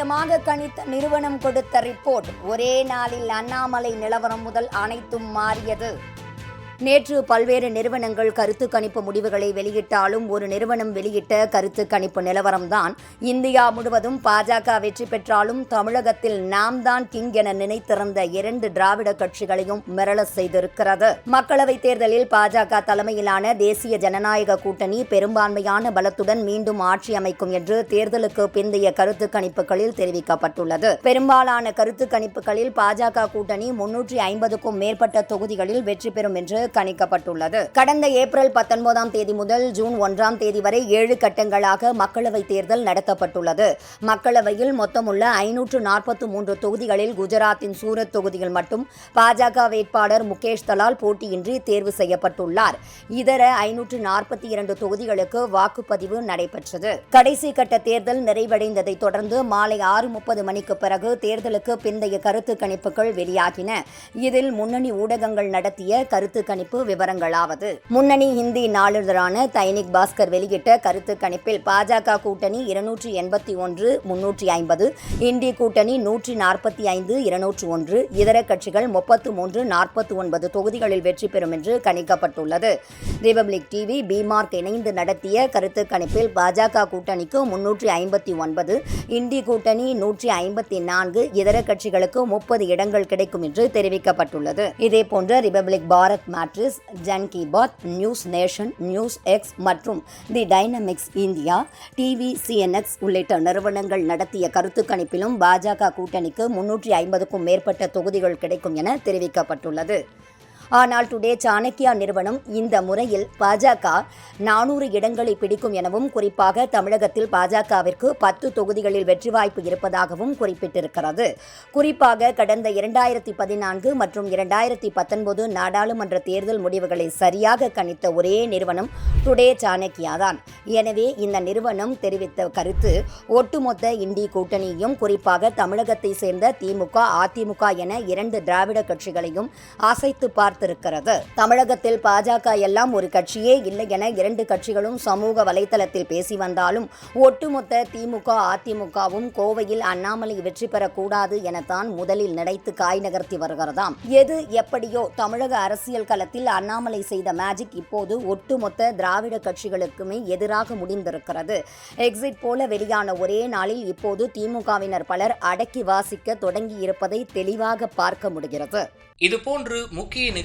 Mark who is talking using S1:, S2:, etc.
S1: துல்லியமாக கணித்த நிறுவனம் கொடுத்த ரிப்போர்ட் ஒரே நாளில் அண்ணாமலை நிலவரம் முதல் அனைத்தும் மாறியது. நேற்று பல்வேறு நிறுவனங்கள் கருத்து கணிப்பு முடிவுகளை வெளியிட்டாலும் ஒரு நிறுவனம் வெளியிட்ட கருத்து கணிப்பு நிலவரம்தான் இந்தியா முழுவதும் பாஜக வெற்றி பெற்றாலும் தமிழகத்தில் நாம் தான் கிங் என நினைத்திருந்த இரண்டு திராவிட கட்சிகளையும் மிரள செய்திருக்கிறது. மக்களவைத் தேர்தலில் பாஜக தலைமையிலான தேசிய ஜனநாயக கூட்டணி பெரும்பான்மையான பலத்துடன் மீண்டும் ஆட்சி அமைக்கும் என்று தேர்தலுக்கு பிந்தைய கருத்து கணிப்புகளில் தெரிவிக்கப்பட்டுள்ளது. பெரும்பாலான கருத்து கணிப்புகளில் பாஜக கூட்டணி முன்னூற்றி ஐம்பதுக்கும் மேற்பட்ட தொகுதிகளில் வெற்றி பெறும் என்று கணிக்கப்பட்டுள்ளது. கடந்த ஏப்ரல் பத்தொன்பதாம் தேதி முதல் ஜூன் ஒன்றாம் தேதி வரை ஏழு கட்டங்களாக மக்களவைத் தேர்தல் நடத்தப்பட்டுள்ளது. மக்களவையில் மொத்தமுள்ள ஐநூற்று நாற்பத்தி மூன்று தொகுதிகளில் குஜராத்தின் சூரத் தொகுதியில் மட்டும் பாஜக வேட்பாளர் முகேஷ் தலால் போட்டியின்றி தேர்வு செய்யப்பட்டுள்ளார். இதர ஐநூற்று நாற்பத்தி இரண்டு தொகுதிகளுக்கு வாக்குப்பதிவு நடைபெற்றது. கடைசி கட்ட தேர்தல் நிறைவடைந்ததை தொடர்ந்து மாலை ஆறு முப்பது மணிக்கு பிறகு தேர்தலுக்கு பிந்தைய கருத்து கணிப்புகள் வெளியாகின. இதில் முன்னணி ஊடகங்கள் நடத்திய கருத்து கணிப்பு விவரங்களாவது. முன்னணி ஹிந்தி நாளிதழான தைனிக் பாஸ்கர் வெளியிட்ட கருத்து கணிப்பில் பாஜக கூட்டணி இருநூற்றி எண்பத்தி ஒன்று முன்னூற்றி ஐம்பது இந்தி கூட்டணி நூற்றி நாற்பத்தி ஐந்து இருநூற்று ஒன்று இதர கட்சிகள் முப்பத்து மூன்று நாற்பத்தி ஒன்பது தொகுதிகளில் வெற்றி பெறும் என்று கணிக்கப்பட்டுள்ளது. ரிபப்ளிக் டிவி பிமார்க் இணைந்து நடத்திய கருத்து கணிப்பில் பாஜக கூட்டணிக்கு முன்னூற்றி ஐம்பத்தி ஒன்பது இந்தி கூட்டணி நூற்றி ஐம்பத்தி நான்கு இதர கட்சிகளுக்கு முப்பது இடங்கள் கிடைக்கும் என்று தெரிவிக்கப்பட்டுள்ளது. இதேபோன்ற ரிபப்ளிக் பாரத் மாற்றி Jan Janki Baat news nation news X மற்றும் the dynamics India TV CNX உள்ளிட்ட நிறுவனங்கள் நடத்திய கருத்து கணிப்பிலும் பாஜக கூட்டணிக்கு முன்னூற்றி ஐம்பதுக்கும் மேற்பட்ட தொகுதிகள் கிடைக்கும் என தெரிவிக்கப்பட்டுள்ளது. ஆனால் டுடே சாணக்கியா நிறுவனம் இந்த முறையில் பாஜக நானூறு இடங்களை பிடிக்கும் எனவும் குறிப்பாக தமிழகத்தில் பாஜகவிற்கு பத்து தொகுதிகளில் வெற்றி வாய்ப்பு இருப்பதாகவும் குறிப்பிட்டிருக்கிறது. குறிப்பாக கடந்த இரண்டாயிரத்தி பதினான்கு மற்றும் இரண்டாயிரத்தி பத்தொன்பது நாடாளுமன்ற தேர்தல் முடிவுகளை சரியாக கணித்த ஒரே நிறுவனம் டுடே சாணக்கியா தான் எனவே இந்த நிறுவனம் தெரிவித்த கருத்து ஒட்டுமொத்த இந்தி கூட்டணியும் குறிப்பாக தமிழகத்தை சேர்ந்த திமுக அதிமுக என இரண்டு திராவிட கட்சிகளையும் அசைத்து பார்த்திருக்கிறது தமிழகத்தில் பாஜக எல்லாம் ஒரு கட்சியே இல்லை என இரண்டு கட்சிகளும் சமூக வலைதளத்தில் பேசி வந்தாலும் ஒட்டுமொத்த திமுக அதிமுகவும் கோவையில் அண்ணாமலை வெற்றி பெறக்கூடாது எனத்தான் முதலில் நினைத்து காய் நகர்த்தி வருகிறதாம். எது எப்படியோ தமிழக அரசியல் களத்தில் அண்ணாமலை செய்த மேஜிக் இப்போது ஒட்டுமொத்த திராவிட கட்சிகளுக்குமே எதிராக முடிந்திருக்கிறது. எக்ஸிட் போல வெளியான ஒரே நாளில் இப்போது திமுகவினர் பலர் அடக்கி வாசிக்க தொடங்கி இருப்பதை தெளிவாக பார்க்க முடிகிறது.
S2: இதுபோன்று முக்கிய